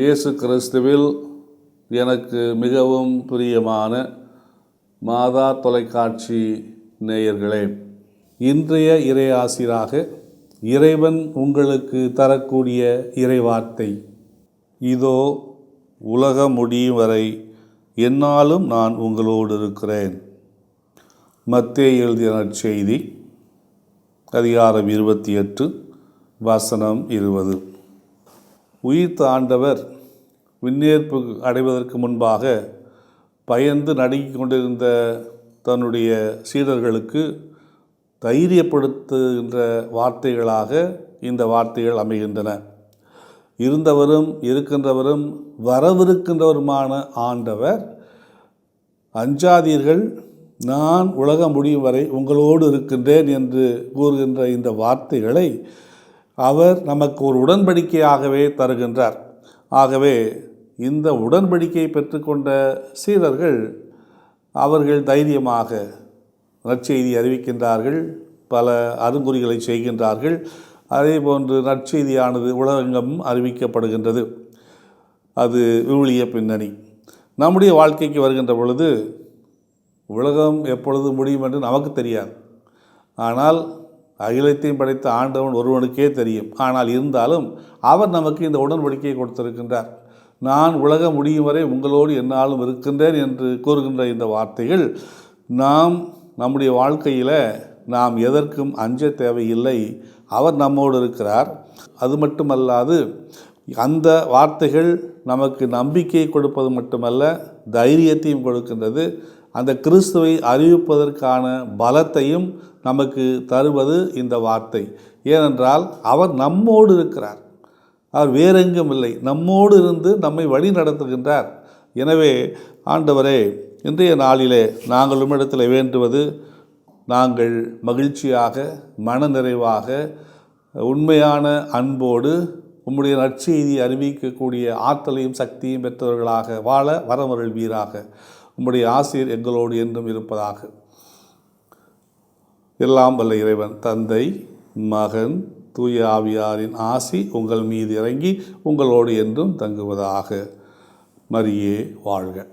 இயேசு கிறிஸ்துவில் எனக்கு மிகவும் பிரியமான மாதா தொலைக்காட்சி நேயர்களே இன்றைய இறையாசிராக இறைவன் உங்களுக்கு தரக்கூடிய இறைவார்த்தை. இதோ உலகம் முடியும் வரை என்னாலும் நான் உங்களோடு இருக்கிறேன். மத்தே எழுதிய நற்செய்தி அதிகாரம் இருபத்தி எட்டு வசனம் இருபது. உயிர்த்த ஆண்டவர் விண்ணேற்பு அடைவதற்கு முன்பாக பயந்து நடுங்கிக் கொண்டிருந்த தன்னுடைய சீடர்களுக்கு தைரியப்படுத்துகின்ற வார்த்தைகளாக இந்த வார்த்தைகள் அமைகின்றன. இருந்தவரும் இருக்கின்றவரும் வரவிருக்கின்றவருமான ஆண்டவர் அஞ்சாதீர்கள் நான் உலகம் முடியும் வரை உங்களோடு இருக்கின்றேன் என்று கூறுகின்ற இந்த வார்த்தைகளை அவர் நமக்கு ஒரு உடன்படிக்கையாகவே தருகின்றார். ஆகவே இந்த உடன்படிக்கையை பெற்றுக்கொண்ட சீடர்கள் அவர்கள் தைரியமாக நற்செய்தி அறிவிக்கின்றார்கள் பல அருங்குறிகளை செய்கின்றார்கள். அதே போன்று நற்செய்தியானது உலகெங்கும் அறிவிக்கப்படுகின்றது. அது விவிலிய பின்னணி. நம்முடைய வாழ்க்கைக்கு வருகின்ற பொழுது உலகம் எப்பொழுது முடியும் என்று நமக்கு தெரியாது. ஆனால் அகிலத்தையும் படைத்த ஆண்டவன் ஒருவனுக்கே தெரியும். ஆனால் இருந்தாலும் அவர் நமக்கு இந்த உடன்படிக்கையை கொடுத்திருக்கின்றார். நான் உலகம் முடியும் வரை உங்களோடு என்னாலும் இருக்கின்றேன் என்று கூறுகின்ற இந்த வார்த்தைகள் நாம் நம்முடைய வாழ்க்கையில் நாம் எதற்கும் அஞ்ச தேவையில்லை. அவர் நம்மோடு இருக்கிறார். அது மட்டுமல்லாது அந்த வார்த்தைகள் நமக்கு நம்பிக்கையை கொடுப்பது மட்டுமல்ல தைரியத்தையும் கொடுக்கின்றது. அந்த கிறிஸ்துவை அறிவிப்பதற்கான பலத்தையும் நமக்கு தருவது இந்த வார்த்தை. ஏனென்றால் அவர் நம்மோடு இருக்கிறார். அவர் வேறெங்கும் இல்லை. நம்மோடு இருந்து நம்மை வழி நடத்துகின்றார். எனவே ஆண்டவரே இன்றைய நாளிலே நாங்கள் உம்மிடத்தில் வேண்டுவது நாங்கள் மகிழ்ச்சியாக மனநிறைவாக உண்மையான அன்போடு உம்முடைய நற்செய்தி அறிவிக்கக்கூடிய ஆற்றலையும் சக்தியும் பெற்றவர்களாக வாழ வரமருள்வீராக. உம்முடைய ஆசிரியர் எங்களோடு என்றும் இருப்பதாக. எல்லாம் வல்ல இறைவன் தந்தை மகன் தூய ஆவியாரின் ஆசி உங்கள் மீது இறங்கி உங்களோடு என்றும் தங்குவதாக. மரியே வாழ்க.